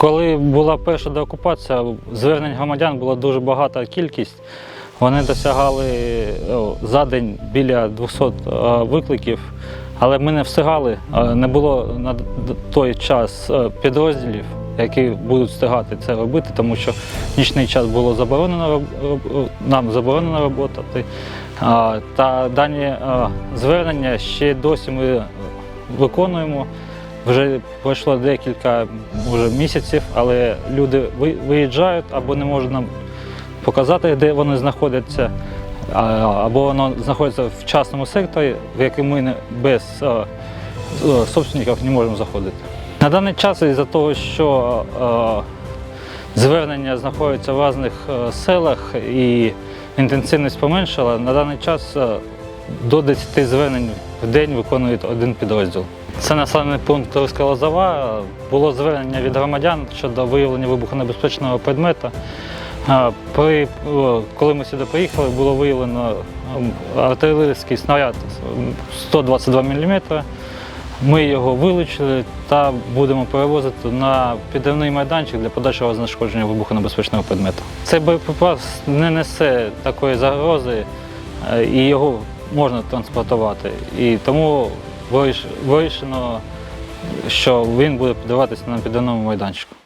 Коли була перша деокупація, звернень громадян була дуже багата кількість. Вони досягали за день біля 200 е, викликів, але ми не встигали. Е, Не було на той час е, підрозділів, які будуть встигати це робити, тому що нічний час було заборонено нам заборонено роботати. А, Та дані звернення ще досі ми виконуємо. Вже пройшло декілька може, місяців, але люди виїжджають або не можуть нам показати, де вони знаходяться, або воно знаходиться в частному секторі, в який ми без е, е, собственників не можемо заходити. На даний час, із-за того, що е, звернення знаходяться в різних селах і інтенсивність поменшила, на даний час до 10 звернень в день виконує один підрозділ. Це населений пункт Руська Лозова. Було звернення від громадян щодо виявлення вибухонебезпечного предмета. При, коли ми сюди приїхали, було виявлено ем, артилерійський снаряд ем, 122 мм. Ми його вилучили та будемо перевозити на підривний майданчик для подальшого знешкодження вибухонебезпечного предмету. Цей боєприпас не несе такої загрози е, і його можна транспортувати. І тому вирішено, що він буде подаватися на підданому майданчику.